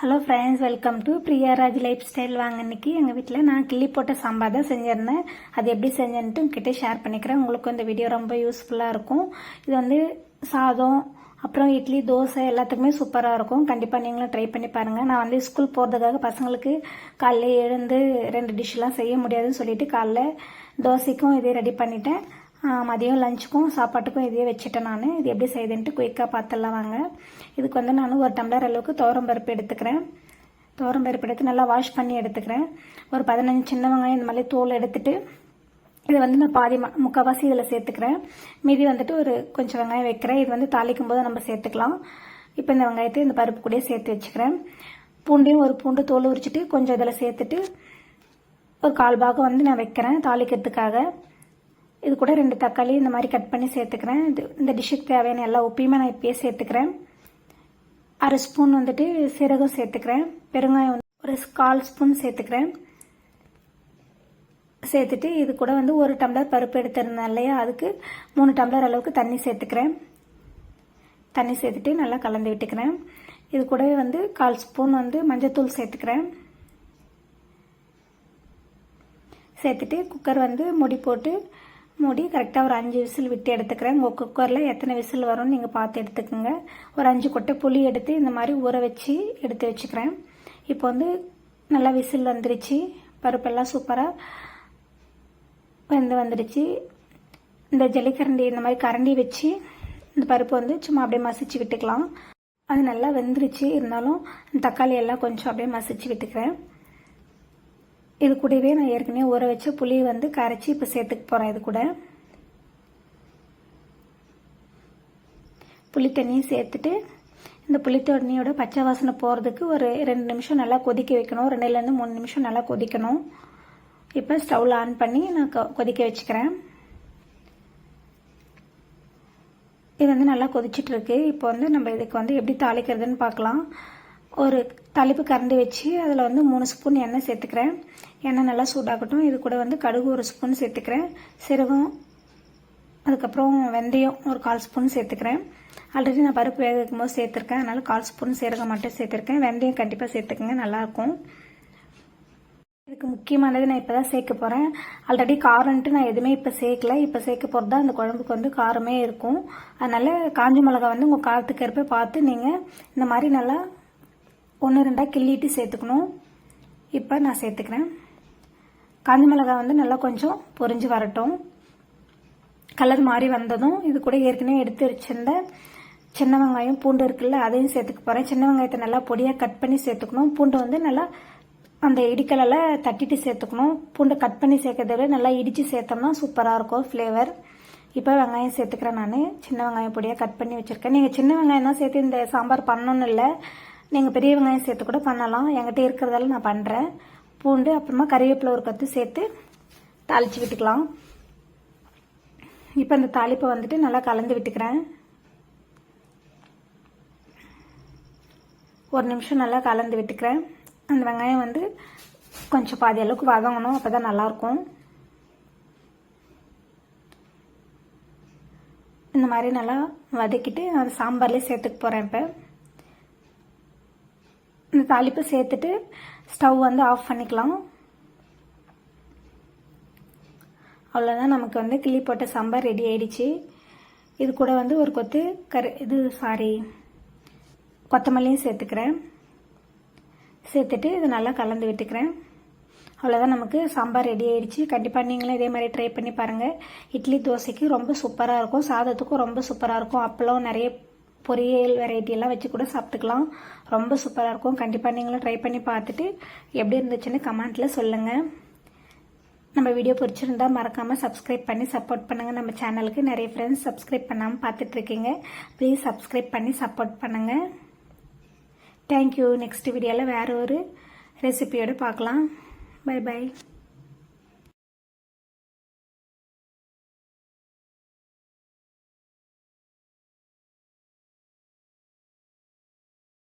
Hello friends welcome to Priyaraj lifestyle வாங்க இன்னைக்கு எங்கள் வீட்டில் நான் கிள்ளி போட்ட சாம்பார் தான் செஞ்சிருந்தேன். அது எப்படி செஞ்சேன்ட்டு உங்ககிட்ட ஷேர் பண்ணிக்கிறேன். உங்களுக்கு இந்த வீடியோ ரொம்ப யூஸ்ஃபுல்லாக இருக்கும். இது வந்து சாதம் அப்புறம் இட்லி தோசை எல்லாத்துக்குமே சூப்பராக இருக்கும். கண்டிப்பாக நீங்களும் ட்ரை பண்ணி பாருங்கள் நான் வந்து ஸ்கூல் போகிறதுக்காக பசங்களுக்கு காலைல எழுந்து ரெண்டு டிஷ்லாம் செய்ய முடியாதுன்னு சொல்லிட்டு காலைல தோசைக்கும் இதே ரெடி பண்ணிட்டேன். மதியம் லஞ்சுக்கும் சாப்பாட்டுக்கும் இதையே வச்சுட்டேன் நான். இது எப்படி செய்யுதுன்ட்டு குயிக்காக பார்த்துடலாம் வாங்க. இதுக்கு வந்து நான் ஒரு டம்ளர் அளவுக்கு துவரம் பருப்பு எடுத்துக்கிறேன். துவரம் பருப்பு எடுத்து நல்லா வாஷ் பண்ணி எடுத்துக்கிறேன். ஒரு பதினஞ்சு சின்ன வெங்காயம் இந்த மாதிரி தோல் எடுத்துட்டு இதை வந்து நான் பாதி முக்கால்வாசி இதில் சேர்த்துக்கிறேன். மீதி வந்துட்டு ஒரு கொஞ்சம் வெங்காயம் வைக்கிறேன். இது வந்து தாளிக்கும் போது நம்ம சேர்த்துக்கலாம். இப்போ இந்த வெங்காயத்தை இந்த பருப்பு கூட சேர்த்து வச்சுக்கிறேன். பூண்டையும் ஒரு பூண்டு தோல் உரிச்சிட்டு கொஞ்சம் இதில் சேர்த்துட்டு ஒரு கால் பாகம் வந்து நான் வைக்கிறேன் தாளிக்கிறதுக்காக. இது கூட ரெண்டு தக்காளி இந்த மாதிரி கட் பண்ணி சேர்த்துக்கிறேன். இது இந்த டிஷ்ஷுக்கு தேவையான எல்லா உப்பையுமே நான் இப்பயே சேர்த்துக்கிறேன். அரை ஸ்பூன் வந்துட்டு சீரகம் சேர்த்துக்கிறேன். பெருங்காயம் வந்து ஒரு கால் ஸ்பூன் சேர்த்துக்கிறேன். சேர்த்துட்டு இது கூட வந்து ஒரு டம்ளர் பருப்பு எடுத்திருந்தேன் இல்லையா? அதுக்கு மூணு டம்ளர் அளவுக்கு தண்ணி சேர்த்துக்கிறேன். தண்ணி சேர்த்துட்டு நல்லா கலந்து விட்டுக்கிறேன். இது கூடவே வந்து கால் ஸ்பூன் வந்து மஞ்சத்தூள் சேர்த்துக்கிறேன். சேர்த்துட்டு குக்கர் வந்து முடி போட்டு மூடி கரெக்டாக ஒரு அஞ்சு விசில் விட்டு எடுத்துக்கிறேன். உங்கள் குக்கரில் எத்தனை விசில் வரும்னு நீங்கள் பார்த்து எடுத்துக்கோங்க. ஒரு அஞ்சு கொட்டை புளி எடுத்து இந்த மாதிரி ஊற வச்சு எடுத்து வச்சுக்கிறேன். இப்போ வந்து நல்லா விசில் வந்துருச்சு. பருப்பெல்லாம் சூப்பராக வெந்து வந்துடுச்சு இந்த ஜல்லிக்கரண்டி இந்த மாதிரி கரண்டி வச்சு இந்த பருப்பு வந்து சும்மா அப்படியே மசிச்சு விட்டுக்கலாம். அது நல்லா வெந்துருச்சு. இருந்தாலும் தக்காளி எல்லாம் கொஞ்சம் அப்படியே மசிச்சு விட்டுக்கிறேன். இது கூடவே நான் ஏற்கனவே ஊற வச்ச புளி வந்து கரைச்சி இப்போ சேர்த்துக்க போகிறேன் இது கூட. புளி தண்ணியும் சேர்த்துட்டு இந்த புளி தண்ணியோட பச்சை வாசனை போகிறதுக்கு ஒரு ரெண்டு நிமிஷம் நல்லா கொதிக்க வைக்கணும். ரெண்டுலேருந்து மூணு நிமிஷம் நல்லா கொதிக்கணும். இப்போ ஸ்டவ்வில் ஆன் பண்ணி நான் கொ- கொதிக்க வச்சுக்கிறேன். இது வந்து நல்லா கொதிச்சிட்டு இருக்கு. இப்போ வந்து நம்ம இதுக்கு வந்து எப்படி தாளிக்கிறதுன்னு பார்க்கலாம். ஒரு தாளிப்பு கரண்டி வச்சு அதில் வந்து மூணு ஸ்பூன் எண்ணெய் சேர்த்துக்கிறேன். எண்ணெய் நல்லா சூடாகட்டும். இது கூட வந்து கடுகு ஒரு ஸ்பூன் சேர்த்துக்கிறேன். சீரகம் அதுக்கப்புறம் வெந்தயம் ஒரு கால் ஸ்பூன் சேர்த்துக்கிறேன். ஆல்ரெடி நான் பருப்பு வேக வைக்கும் போது சேர்த்துருக்கேன். அதனால் கால் ஸ்பூன் சீரகம் மட்டும் சேர்த்துருக்கேன். வெந்தயம் கண்டிப்பாக சேர்த்துக்கங்க. நல்லாயிருக்கும். இதுக்கு முக்கியமானது நான் இப்போ தான் சேர்க்க போகிறேன் ஆல்ரெடி காரம்ன்ட்டு நான் எதுவுமே இப்போ சேர்க்கல. இப்போ சேர்க்க போகிறது தான் அந்த குழம்புக்கு வந்து காரமே இருக்கும். அதனால் காஞ்ச மிளகா வந்து உங்கள் காரத்துக்கு ஏற்ப பார்த்து நீங்கள் இந்த மாதிரி நல்லா ஒன்று ரெண்டாக கிள்ளிட்டு சேர்த்துக்கணும். இப்போ நான் சேர்த்துக்கிறேன். காஞ்ச மிளகாய் வந்து நல்லா கொஞ்சம் பொரிஞ்சு வரட்டும். கலர் மாறி வந்ததும் இது கூட ஏற்கனவே எடுத்து வச்சிருந்த சின்ன வெங்காயம் பூண்டு இருக்குல்ல அதையும் சேர்த்துக்க போகிறேன் சின்ன வெங்காயத்தை நல்லா பொடியாக கட் பண்ணி சேர்த்துக்கணும். பூண்டு வந்து நல்லா அந்த இடிக்கலில் தட்டிட்டு சேர்த்துக்கணும். பூண்டை கட் பண்ணி சேர்க்கறத விட நல்லா இடித்து சேர்த்தோம்னா சூப்பராக இருக்கும் ஃப்ளேவர் இப்போ வெங்காயம் சேர்த்துக்கிறேன் நான். சின்ன வெங்காயம் பொடியாக கட் பண்ணி வச்சுருக்கேன். நீங்கள் சின்ன வெங்காயம் தான் சேர்த்து இந்த சாம்பார் பண்ணணும்னு இல்லை. நீங்கள் பெரிய வெங்காயம் சேர்த்து கூட பண்ணலாம். என்கிட்ட இருக்கிறதால நான் பண்ணுறேன் பூண்டு அப்புறமா கறிவேப்பிலை ஒரு கத்து சேர்த்து தாளித்து விட்டுக்கலாம். இப்போ இந்த தாளிப்பை வந்துட்டு நல்லா கலந்து விட்டுக்கிறேன். ஒரு நிமிஷம் நல்லா கலந்து விட்டுக்கிறேன். அந்த வெங்காயம் வந்து கொஞ்சம் பாதி அளவுக்கு வதங்கணும். அப்போ தான் நல்லாயிருக்கும். இந்த மாதிரி நல்லா வதக்கிட்டு அந்த சாம்பார்லேயே சேர்த்துக்க போகிறேன் இப்போ. இந்த தாளிப்பு சேர்த்துட்டு ஸ்டவ் வந்து ஆஃப் பண்ணிக்கலாம். அவ்வளோதான் நமக்கு வந்து கிளி போட்ட சாம்பார் ரெடி ஆயிடுச்சு. இது கூட வந்து ஒரு கொத்து கரு இது சாரி கொத்தமல்லியும் சேர்த்துக்கிறேன். சேர்த்துட்டு இது நல்லா கலந்து விட்டுக்கிறேன். அவ்வளோதான் நமக்கு சாம்பார் ரெடி ஆயிடுச்சு. கண்டிப்பாக நீங்களும் இதே மாதிரி ட்ரை பண்ணி பாருங்கள் இட்லி தோசைக்கு ரொம்ப சூப்பராக இருக்கும். சாதத்துக்கும் ரொம்ப சூப்பராக இருக்கும். அப்பளம் நிறைய பொரியல் வெரைட்டி எல்லாம் வச்சு கூட சாப்பிட்டுக்கலாம். ரொம்ப சூப்பராக இருக்கும். கண்டிப்பாக நீங்களும் ட்ரை பண்ணி பார்த்துட்டு எப்படி இருந்துச்சுன்னு கமெண்ட்டில் சொல்லுங்கள் நம்ம வீடியோ பிடிச்சிருந்தா மறக்காமல் சப்ஸ்கிரைப் பண்ணி சப்போர்ட் பண்ணுங்கள் நம்ம சேனலுக்கு நிறைய ஃப்ரெண்ட்ஸ் சப்ஸ்கிரைப் பண்ணாமல் பார்த்துட்ருக்கீங்க ப்ளீஸ் சப்ஸ்கிரைப் பண்ணி சப்போர்ட் பண்ணுங்கள் தேங்க்யூ நெக்ஸ்ட் வீடியோவில் வேறு ஒரு ரெசிபியோடு பார்க்கலாம். By by